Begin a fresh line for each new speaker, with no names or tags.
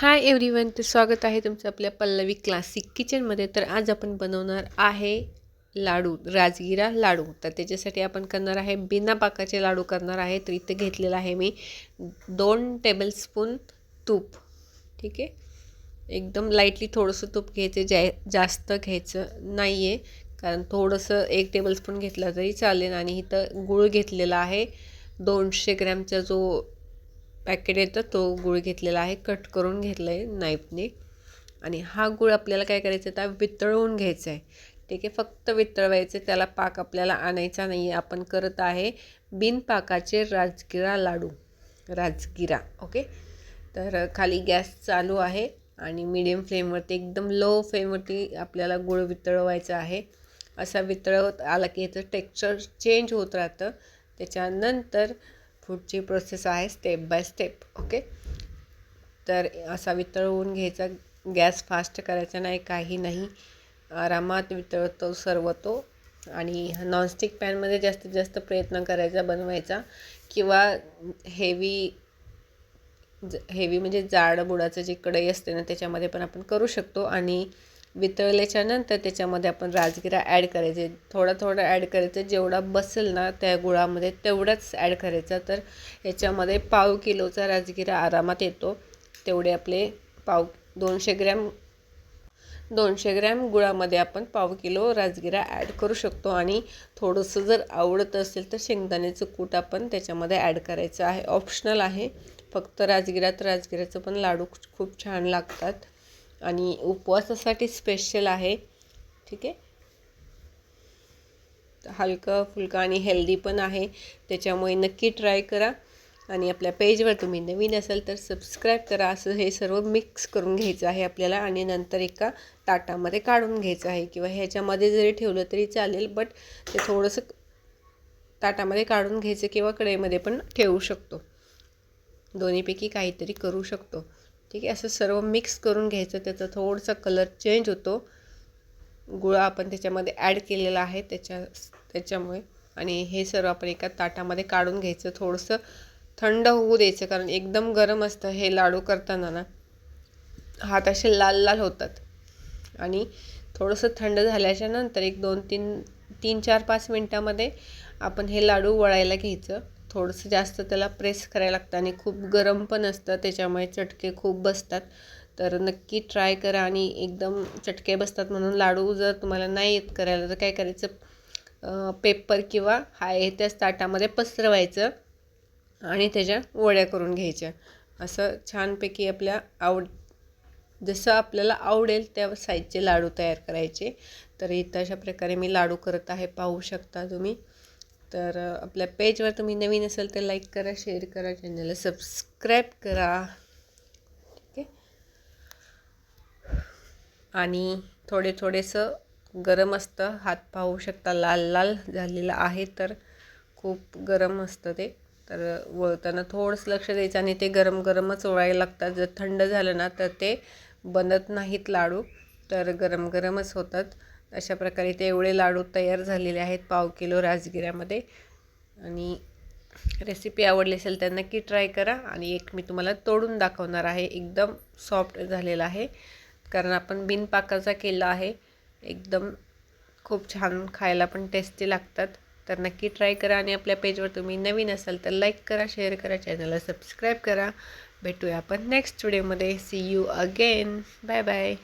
Hi everyone ते स्वागत आहे तुमचं आपल्या पल्लवी क्लासिक किचनमध्ये तर आज आपण बनवणार आहे लाडू राजगिरा लाडू. तर त्याच्यासाठी आपण करणार आहे बिना पाकाचे लाडू करणार आहे. तर इथे घेतलेलं आहे मी दोन टेबलस्पून तूप. ठीक आहे? एकदम लाईटली थोडंसं तूप घ्यायचं जाय जास्त घ्यायचं नाही आहे कारण थोडंसं एक टेबलस्पून घेतलं तरी चालेल. आणि इथं गूळ घेतलेला आहे. दोनशे ग्रॅमचा जो पॅकेट येतं तो गूळ घेतलेला आहे कट करून घेतलं आहे नाईफने. आणि हा गूळ आपल्याला काय करायचं आहे? वितळवून घ्यायचा आहे. ठीक आहे फक्त वितळवायचं त्याला पाक आपल्याला आणायचा नाही आहे आपण करत आहे बिनपाकाचे राजगिरा लाडू. राजगिरा ओके? तर खाली गॅस चालू आहे आणि मीडियम फ्लेमवरती एकदम लो फ्लेमवरती आपल्याला गुळ वितळवायचा आहे. असा वितळवत आला की याचं टेक्स्चर चेंज होत राहतं. त्याच्यानंतर फूडची प्रोसेस आहे स्टेप बाय स्टेप ओके तर असा वितळवून घ्यायचा गॅस फास्ट करायचा नाही काही नाही. आरामात वितळतो सर्व तो आणि नॉनस्टिक पॅनमध्ये जास्तीत जास्त प्रयत्न करायचा बनवायचा. किंवा हेवी हेवी म्हणजे जाड बुडाचं जे कढई असते ना त्याच्यामध्ये पण आपण करू शकतो. आणि वितळल्याच्या नंतर त्याच्यामध्ये आपण राजगिरा ॲड करायचे. थोडा थोडा ॲड करायचं. जेवढा बसेल ना त्या गुळामध्ये तेवढाच ॲड करायचा. तर याच्यामध्ये पाव किलोचा राजगिरा आरामात येतो. तेवढे आपले पाव दोनशे ग्रॅम दोनशे ग्रॅम गुळामध्ये आपण पाव किलो राजगिरा ॲड करू शकतो. आणि थोडंसं जर आवडत असेल तर शेंगदाण्याचं कूट आपण त्याच्यामध्ये ॲड करायचं आहे. ऑप्शनल आहे. फक्त राजगिरात राजगिराचं पण लाडू खूप छान लागतात. आणि उपवासासाठी स्पेशल आहे. ठीक आहे? हलकं फुलकं आणि हेल्दी पण आहे. त्याच्यामुळे नक्की ट्राय करा. आणि आपल्या पेजवर तुम्ही नवीन असाल तर सबस्क्राईब करा. असं हे सर्व मिक्स करून घ्यायचं आहे आपल्याला. आणि नंतर एका ताटामध्ये काढून घ्यायचं आहे. किंवा ह्याच्यामध्ये जरी ठेवलं तरी चालेल. बट ते थोडंसं ताटामध्ये काढून घ्यायचं किंवा कढईमध्ये पण ठेवू शकतो. दोन्हीपैकी काहीतरी करू शकतो. ठीक आहे असं सर्व मिक्स करून घ्यायचं त्याचा थोडंसं कलर चेंज होतो. गुळा आपण त्याच्यामध्ये ॲड केलेला आहे त्याच्या त्याच्यामुळे. आणि हे सर्व आपण एका ताटामध्ये काढून घ्यायचं. थोडंसं थंड होऊ द्यायचं कारण एकदम गरम असतं हे लाडू करताना ना. हात असे लाल लाल होतात. आणि थोडंसं थंड झाल्याच्यानंतर एक दोन तीन तीन चार पाच मिनटामध्ये आपण हे लाडू वळायला घ्यायचं. थोडंसं जास्त त्याला प्रेस करायला लागतं आणि खूप गरम पण असतं त्याच्यामुळे चटके खूप बसतात. तर नक्की ट्राय करा आणि एकदम चटके बसतात म्हणून लाडू जर तुम्हाला नाही येत करायला तर काय करायचं? पेपर किंवा हाय त्याच ताटामध्ये पसरवायचं आणि त्याच्या वड्या करून घ्यायच्या. असं छानपैकी आपल्या आवड जसं आपल्याला आवडेल त्या साईजचे लाडू तयार करायचे. तर इथं अशा प्रकारे मी लाडू करत आहे पाहू शकता तुम्ही. तर आपल्या पेजवर तुम्ही नवीन असेल तर लाईक करा शेअर करा चॅनलला सबस्क्राईब करा. ठीक आहे? आणि थोडे थोडेसं गरम असतं. हात पाहू शकता लाल लाल झालेलं आहे तर खूप गरम असतं ते. तर वळताना थोडंसं लक्ष द्यायचं आणि ते गरम गरमच ओळायला लागतात. जर थंड झालं ना तर ते बनत नाहीत लाडू. तर गरम गरमच होतात. अशा प्रकारे ते एवढे लाडू तयार झालेले आहेत पाव किलो राजगिऱ्यामध्ये. आणि रेसिपी आवडली असेल तर नक्की ट्राय करा. आणि एक मी तुम्हाला तोडून दाखवणार आहे. एकदम सॉफ्ट झालेला आहे. कारण आपण बिनपाकाचा केला आहे. एकदम खूप छान खायला पण टेस्टी लागतात. तर नक्की ट्राय करा. आणि आपल्या पेजवर तुम्ही नवीन असाल तर लाईक करा शेअर करा चॅनलला सबस्क्राईब करा. भेटूया आपण नेक्स्ट व्हिडिओमध्ये see you again bye bye